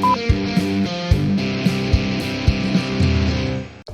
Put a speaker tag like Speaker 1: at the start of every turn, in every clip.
Speaker 1: Música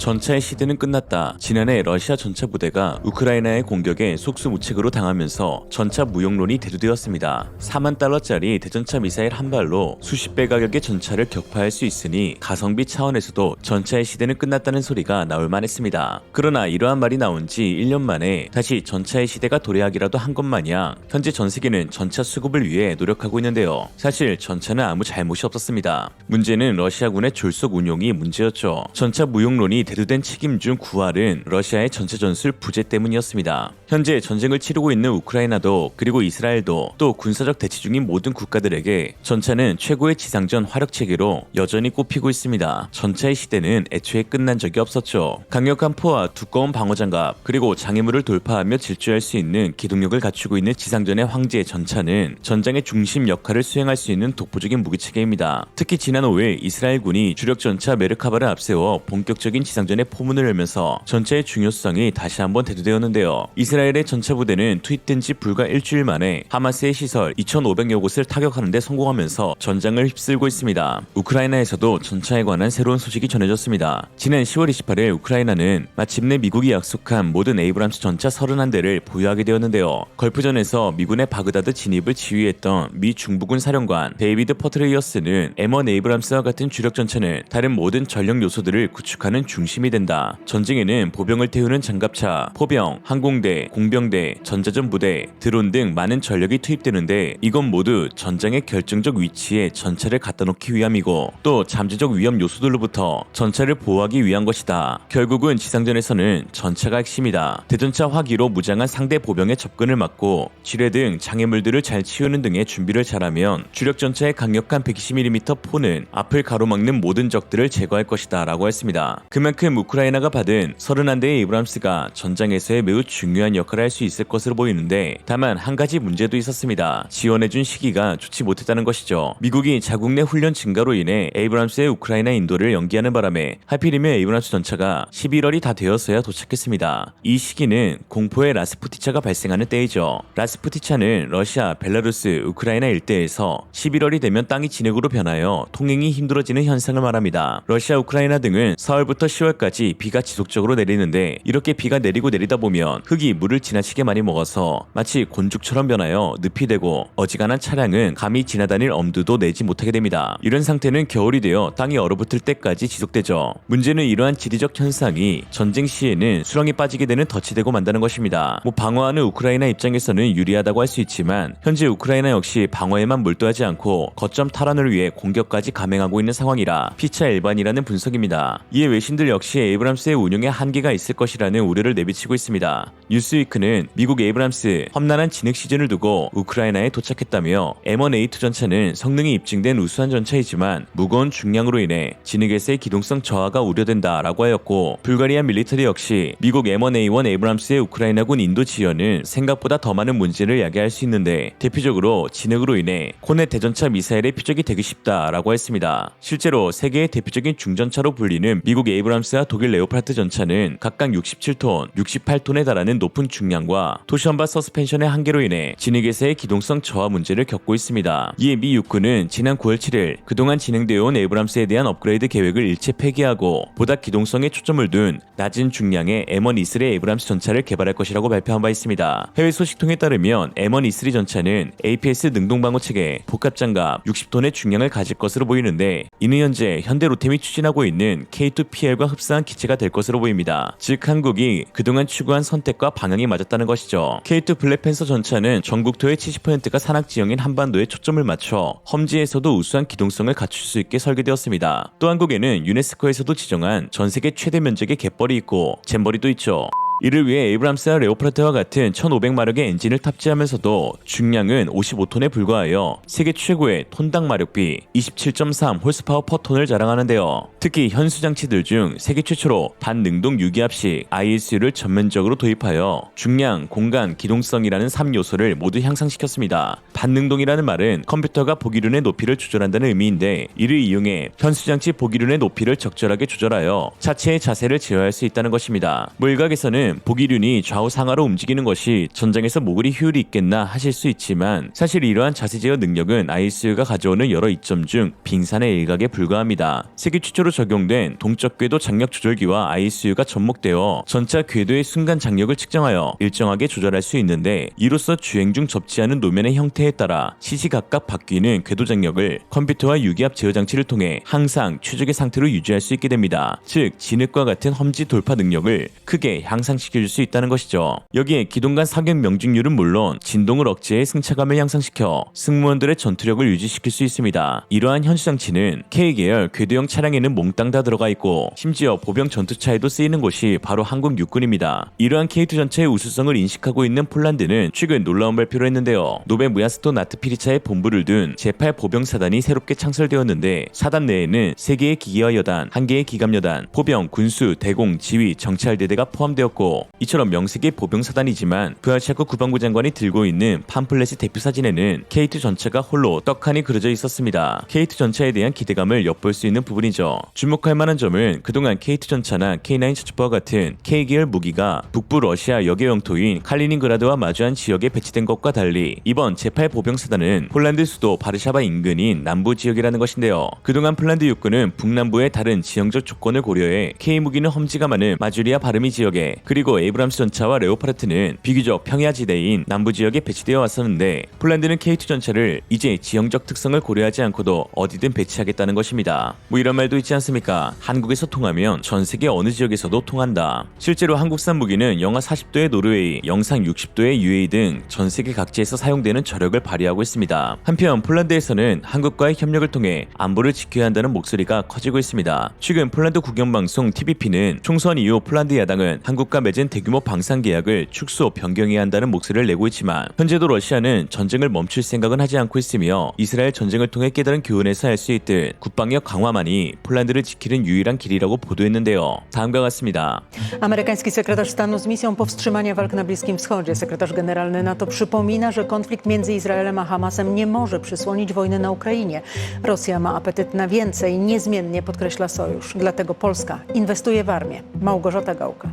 Speaker 1: 전차의 시대는 끝났다. 지난해 러시아 전차 부대가 우크라이나의 공격에 속수무책으로 당하면서 전차 무용론이 대두되었습니다. 4만 달러짜리 대전차 미사일 한 발로 수십 배 가격의 전차를 격파할 수 있으니 가성비 차원에서도 전차의 시대는 끝났다는 소리가 나올 만했습니다. 그러나 이러한 말이 나온 지 1년 만에 다시 전차의 시대가 도래하기라도 한 것 마냥 현재 전 세계는 전차 수급을 위해 노력하고 있는데요. 사실 전차는 아무 잘못이 없었습니다. 문제는 러시아군의 졸속 운용이 문제였죠. 전차 무용론이 대두된 책임 중 9할은 러시아의 전체 전술 부재 때문이었습니다. 현재 전쟁을 치르고 있는 우크라이나도 그리고 이스라엘도 또 군사적 대치 중인 모든 국가들에게 전차는 최고의 지상전 화력 체계로 여전히 꼽히고 있습니다. 전차의 시대는 애초에 끝난 적이 없었죠. 강력한 포와 두꺼운 방어 장갑 그리고 장애물을 돌파하며 질주할 수 있는 기동력을 갖추고 있는 지상전의 황제 전차는 전장의 중심 역할을 수행할 수 있는 독보적인 무기 체계입니다. 특히 지난 5일 이스라엘 군이 주력 전차 메르카바를 앞세워 본격적인 지상 전에 포문을 열면서 전차의 중요성이 다시 한번 대두되었는데요. 이스라엘의 전차 부대는 투입된 지 불과 일주일 만에 하마스의 시설 2,500여 곳을 타격하는 데 성공하면서 전장을 휩쓸고 있습니다. 우크라이나에서도 전차에 관한 새로운 소식이 전해졌습니다. 지난 10월 28일 우크라이나는 마침내 미국이 약속한 모든 에이브람스 전차 31대를 보유하게 되었는데요. 걸프전에서 미군의 바그다드 진입을 지휘했던 미 중부군 사령관 데이비드 퍼트레이어스는 M1 에이브람스와 같은 주력 전차는 다른 모든 전력 요소들을 구축하는 중심 이 된다. 전쟁에는 보병을 태우는 장갑차, 포병, 항공대, 공병대, 전자전 부대, 드론 등 많은 전력이 투입되는데 이건 모두 전장의 결정적 위치에 전차를 갖다 놓기 위함이고 또 잠재적 위험 요소들로부터 전차를 보호하기 위한 것이다. 결국은 지상전에서는 전차가 핵심이다. 대전차 화기로 무장한 상대 보병의 접근을 막고 지뢰 등 장애물들을 잘 치우는 등의 준비를 잘하면 주력 전차의 강력한 120mm 포는 앞을 가로막는 모든 적들을 제거할 것이다 라고 했습니다. 그만큼 우크라이나가 받은 31대의 이브람스가 전장에서의 매우 중요한 역할을 할 수 있을 것으로 보이는데 다만 한 가지 문제도 있었습니다. 지원해준 시기가 좋지 못했다는 것이죠. 미국이 자국 내 훈련 증가로 인해 에이브람스의 우크라이나 인도를 연기하는 바람에 하필이면 에이브람스 전차가 11월이 다 되었어야 도착했습니다. 이 시기는 공포의 라스푸티차가 발생하는 때이죠. 라스푸티차는 러시아, 벨라루스, 우크라이나 일대에서 11월이 되면 땅이 진흙으로 변하여 통행이 힘들어지는 현상을 말합니다. 러시아, 우크라이나 등은 4월부터 10월 까지 비가 지속적으로 내리는데 이렇게 비가 내리고 내리다 보면 흙이 물을 지나치게 많이 먹어서 마치 곤죽처럼 변하여 늪이 되고 어지간한 차량은 감히 지나다닐 엄두도 내지 못하게 됩니다. 이런 상태는 겨울이 되어 땅이 얼어붙을 때까지 지속되죠. 문제는 이러한 지리적 현상이 전쟁 시에는 수렁이 빠지게 되는 덫이 되고 만다는 것입니다. 뭐 방어하는 우크라이나 입장에서는 유리하다고 할 수 있지만 현재 우크라이나 역시 방어에만 몰두하지 않고 거점 탈환을 위해 공격까지 감행하고 있는 상황이라 피차 일반이라는 분석입니다. 이에 외신들 역시 에이브람스의 운용에 한계가 있을 것이라는 우려를 내비치고 있습니다. 뉴스위크는 미국 에이브람스 험난한 진흙 시즌을 두고 우크라이나에 도착했다며 M1A2 전차는 성능이 입증된 우수한 전차이지만 무거운 중량으로 인해 진흙에서의 기동성 저하가 우려된다라고 하였고 불가리아 밀리터리 역시 미국 M1A1 에이브람스의 우크라이나군 인도 지연은 생각보다 더 많은 문제를 야기할 수 있는데 대표적으로 진흙으로 인해 코넷 대전차 미사일의 표적이 되기 쉽다라고 했습니다. 실제로 세계의 대표적인 중전차로 불리는 미국 에이브람스와 독일 레오파르트 전차는 각각 67톤, 68톤에 달하는 높은 중량과 토션바 서스펜션의 한계로 인해 진흙에서의 기동성 저하 문제를 겪고 있습니다. 이에 미 육군은 지난 9월 7일 그동안 진행되어 온 에이브람스에 대한 업그레이드 계획을 일체 폐기하고 보다 기동성에 초점을 둔 낮은 중량의 M1 이슬의 에이브람스 전차를 개발할 것이라고 발표한 바 있습니다. 해외 소식통에 따르면 M1 이슬이 전차는 APS 능동방어 체계, 복합장갑 60톤의 중량을 가질 것으로 보이는데 이는 현재 현대 로템이 추진하고 있는 K2PL과 흡사한 기체가 될 것으로 보입니다. 즉 한국이 그동안 추구한 선택과 방향이 맞았다는 것이죠. K2 블랙팬서 전차는 전국토의 70%가 산악 지형인 한반도에 초점을 맞춰 험지에서도 우수한 기동성을 갖출 수 있게 설계되었습니다. 또 한국에는 유네스코에서도 지정한 전 세계 최대 면적의 갯벌이 있고 잼버리도 있죠. 이를 위해 에이브람스와 레오파르트와 같은 1500마력의 엔진을 탑재하면서도 중량은 55톤에 불과하여 세계 최고의 톤당 마력비 27.3 홀스파워 퍼 톤을 자랑하는데요. 특히 현수 장치들 중 세계 최초로 반능동 유기압식 ISU를 전면적으로 도입하여 중량, 공간, 기동성이라는 3요소를 모두 향상시켰습니다. 반능동이라는 말은 컴퓨터가 보기륜의 높이를 조절한다는 의미인데 이를 이용해 현수 장치 보기륜의 높이를 적절하게 조절하여 차체의 자세를 제어할 수 있다는 것입니다. 뭐 일각에서는 보시기에는 보기륜이 좌우 상하로 움직이는 것이 전장에서 모글이 효율이 있겠나 하실 수 있지만 사실 이러한 자세 제어 능력은 ISU가 가져오는 여러 이점 중 빙산의 일각에 불과합니다. 세계 최초로 적용된 동적 궤도 장력 조절기와 ISU가 접목되어 전차 궤도의 순간 장력을 측정하여 일정하게 조절할 수 있는데 이로써 주행 중 접지하는 노면의 형태에 따라 시시각각 바뀌는 궤도 장력을 컴퓨터와 유기압 제어 장치를 통해 항상 최적의 상태로 유지할 수 있게 됩니다. 즉 진흙과 같은 험지 돌파 능력을 크게 향상 시켜줄 수 있다는 것이죠. 여기에 기동 간 사격 명중률은 물론 진동을 억제해 승차감을 향상시켜 승무원들의 전투력을 유지시킬 수 있습니다. 이러한 현수 장치는 K계열 궤도형 차량에는 몽땅 다 들어가 있고 심지어 보병 전투차에도 쓰이는 곳이 바로 한국 육군입니다. 이러한 K2 전차의 우수성을 인식하고 있는 폴란드는 최근 놀라운 발표를 했는데요. 노베 무야스토 나트피리차의 본부를 둔 제8 보병 사단이 새롭게 창설되었는데 사단 내에는 3개의 기계화 여단, 1개의 기갑 여단, 포병, 군수, 대공, 지휘, 정찰대대가 포함되었고 이처럼 명색의 보병 사단이지만 브아샤코 국방부 장관이 들고 있는 팜플렛의 대표 사진에는 K2 전차가 홀로 떡하니 그려져 있었습니다. K2 전차에 대한 기대감을 엿볼 수 있는 부분이죠. 주목할 만한 점은 그동안 K2 전차나 K9 차주와 같은 K계열 무기가 북부 러시아 역의 영토인 칼리닝그라드와 마주한 지역에 배치된 것과 달리 이번 제8 보병사단은 폴란드 수도 바르샤바 인근인 남부 지역이라는 것인데요. 그동안 폴란드 육군은 북남부의 다른 지형적 조건을 고려해 K 무기는 험지가 많은 마주리아 바르미 지역에 그리고 에이브람스 전차와 레오파르트는 비교적 평야지대인 남부 지역에 배치되어 왔었는데 폴란드는 K2 전차를 이제 지형적 특성을 고려하지 않고도 어디든 배치하겠다는 것입니다. 뭐 이런 말도 있지 않습니까? 한국에서 통하면 전 세계 어느 지역에서도 통한다. 실제로 한국산 무기는 영하 40도의 노르웨이, 영상 60도의 UAE 등 전 세계 각지에서 사용되는 저력을 발휘하고 있습니다. 한편 폴란드에서는 한국과의 협력을 통해 안보를 지켜야 한다는 목소리가 커지고 있습니다. 최근 폴란드 국영방송 TVP는 총선 이후 폴란드 야당은 한국과 맺은 대규모 방산 계약을 축소 변경해야 한다는 목소리를 내고 있지만 현재도 러시아는 전쟁을 멈출 생각은 하지 않고 있으며 이스라엘 전쟁을 통해 깨달은 교훈에서 할수 있듯 국방력 강화만이 폴란드를 지키는 유일한 길이라고 보도했는데요. 다음과 같습니다.
Speaker 2: Amerykański sekretarz stanu z misją powstrzymania walk na Bliskim Wschodzie, sekretarz generalny NATO przypomina, że konflikt między Izraelem a Hamasem nie może przysłonić wojny na Ukrainie. Rosja ma apetyt na więcej, niezmiennie podkreśla sojusz. Dlatego Polska inwestuje w armię. Małgorzata Gałka.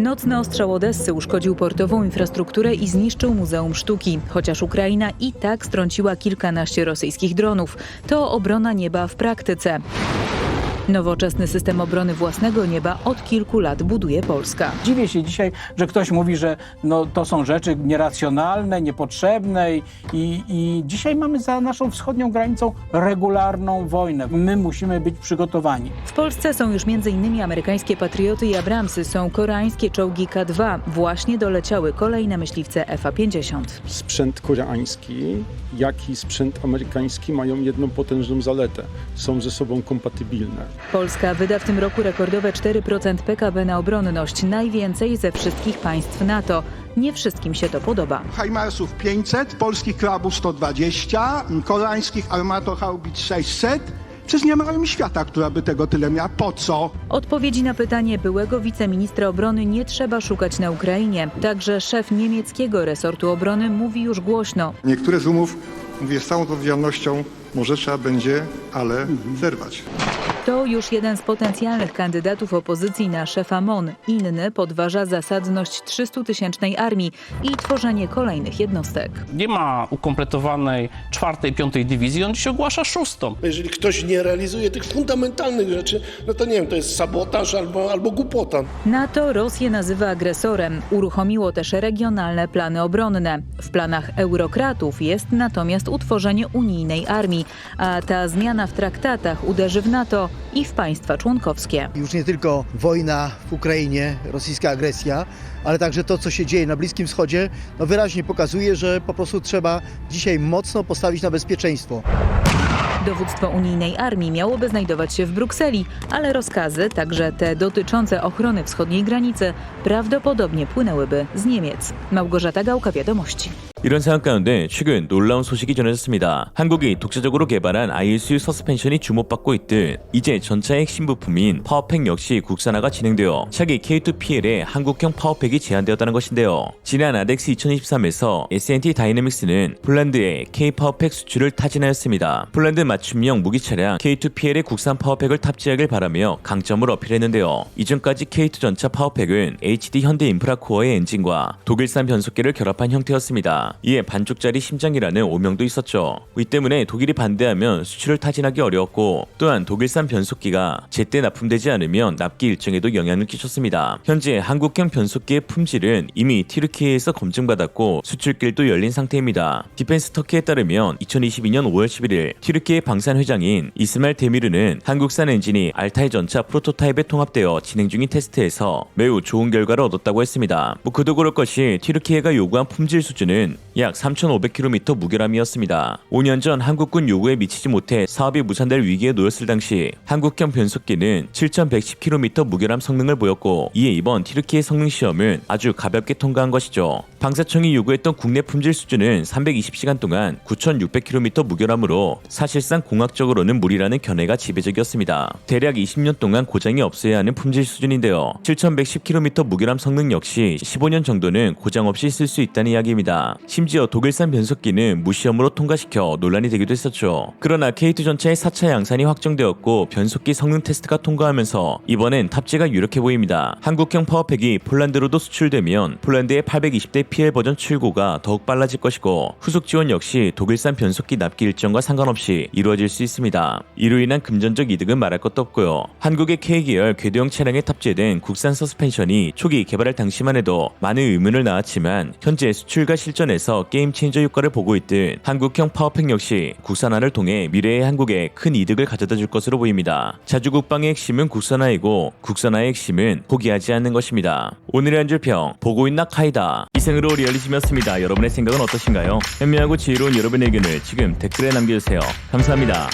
Speaker 3: Nocny ostrzał Odessy uszkodził portową infrastrukturę i zniszczył Muzeum Sztuki. Chociaż Ukraina i tak strąciła kilkanaście rosyjskich dronów. To obrona nieba w praktyce. Nowoczesny system obrony własnego nieba od kilku lat buduje Polska.
Speaker 4: Dziwię się dzisiaj, że ktoś mówi, że no, to są rzeczy nieracjonalne, niepotrzebne i, i dzisiaj mamy za naszą wschodnią granicą regularną wojnę. My musimy być przygotowani.
Speaker 3: W Polsce są już m.in. amerykańskie Patrioty i Abramsy, są koreańskie czołgi K2. Właśnie doleciały kolejne myśliwce FA-50.
Speaker 5: sprzęt koreański, jak i sprzęt amerykański mają jedną potężną zaletę. Są ze sobą kompatybilne.
Speaker 3: Polska wyda w tym roku rekordowe 4% PKB na obronność, najwięcej ze wszystkich państw NATO. Nie wszystkim się to podoba.
Speaker 6: Hajmarsów 500, polskich krabów 120, koreańskich armatochaubic 600. Przecież nie ma armii świata, która by tego tyle miała. Po co?
Speaker 3: Odpowiedzi na pytanie byłego wiceministra obrony nie trzeba szukać na Ukrainie. Także szef niemieckiego resortu obrony mówi już głośno.
Speaker 7: Niektóre z umów, mówię z całą odpowiedzialnością, może trzeba będzie, ale zerwać.
Speaker 3: To już jeden z potencjalnych kandydatów opozycji na szefa MON. Inny podważa zasadność 300-tysięcznej armii i tworzenie kolejnych jednostek.
Speaker 8: nie ma ukompletowanej czwartej, piątej dywizji, on dziś ogłasza szóstą.
Speaker 9: Jeżeli ktoś nie realizuje tych fundamentalnych rzeczy, no to nie wiem, to jest sabotaż albo, albo głupota.
Speaker 3: NATO Rosję nazywa agresorem. Uruchomiło też regionalne plany obronne. W planach eurokratów jest natomiast utworzenie unijnej armii, a ta zmiana w traktatach uderzy w NATO i w państwa członkowskie.
Speaker 10: już nie tylko wojna w Ukrainie, rosyjska agresja, ale także to, co się dzieje na Bliskim Wschodzie, no wyraźnie pokazuje, że po prostu trzeba dzisiaj mocno postawić na bezpieczeństwo.
Speaker 3: Dowództwo unijnej armii miałoby znajdować się w Brukseli, ale rozkazy, także te dotyczące ochrony wschodniej granicy, prawdopodobnie płynęłyby z Niemiec. Małgorzata Gałka, Wiadomości.
Speaker 1: 이런 상황 가운데 최근 놀라운 소식이 전해졌습니다. 한국이 독자적으로 개발한 ISU 서스펜션이 주목받고 있듯 이제 전차의 핵심 부품인 파워팩 역시 국산화가 진행되어 차기 K2PL에 한국형 파워팩이 제한되었다는 것인데요. 지난 아덱스 2023에서 S&T 다이내믹스는 폴란드에 K 파워팩 수출을 타진하였습니다. 폴란드 맞춤형 무기 차량 K2PL의 국산 파워팩을 탑재하길 바라며 강점을 어필했는데요. 이전까지 K2 전차 파워팩은 HD 현대 인프라 코어의 엔진과 독일산 변속기를 결합한 형태였습니다. 이에 반쪽짜리 심장이라는 오명도 있었죠. 이 때문에 독일이 반대하면 수출을 타진하기 어려웠고 또한 독일산 변속기가 제때 납품되지 않으면 납기 일정에도 영향을 끼쳤습니다. 현재 한국형 변속기의 품질은 이미 티르키에서 검증받았고 수출길도 열린 상태입니다. 디펜스 터키에 따르면 2022년 5월 11일 티르키의 방산 회장인 이스마일 데미르는 한국산 엔진이 알타이 전차 프로토타입에 통합되어 진행 중인 테스트에서 매우 좋은 결과를 얻었다고 했습니다. 뭐 그도 그럴 것이 티르키예가 요구한 품질 수준은 약 3,500km 무게람이었습니다. 5년 전 한국군 요구에 미치지 못해 사업이 무산될 위기에 놓였을 당시 한국형 변속기는 7,110km 무게람 성능을 보였고 이에 이번 티르키의 성능 시험은 아주 가볍게 통과한 것이죠. 방사청이 요구했던 국내 품질 수준은 320시간 동안 9,600km 무게람으로 사실상 공학적으로는 무리라는 견해가 지배적이었습니다. 대략 20년 동안 고장이 없어야 하는 품질 수준인데요. 7,110km 무게람 성능 역시 15년 정도는 고장 없이 쓸 수 있다는 이야기입니다. 심지어 독일산 변속기는 무시험으로 통과시켜 논란이 되기도 했었죠. 그러나 K2 전차의 4차 양산이 확정되었고 변속기 성능 테스트가 통과하면서 이번엔 탑재가 유력해 보입니다. 한국형 파워팩이 폴란드로도 수출되면 폴란드의 820대 PL 버전 출고가 더욱 빨라질 것이고 후속 지원 역시 독일산 변속기 납기 일정과 상관없이 이루어질 수 있습니다. 이로 인한 금전적 이득은 말할 것도 없고요. 한국의 K계열 궤도형 차량에 탑재된 국산 서스펜션이 초기 개발할 당시만 해도 많은 의문을 낳았지만 현재 수출과 실전 에서 게임 체인저 효과를 보고 있듯 한국형 파워팩 역시 국산화를 통해 미래의 한국에 큰 이득을 가져다 줄 것으로 보입니다. 자주 국방의 핵심은 국산화이고 국산화의 핵심은 포기하지 않는 것입니다. 오늘의 한 줄 평 보고 있나 카이다 이생으로 리얼리즘이었습니다. 여러분의 생각은 어떠신가요? 현명하고 지혜로운 여러분의 의견을 지금 댓글에 남겨주세요. 감사합니다.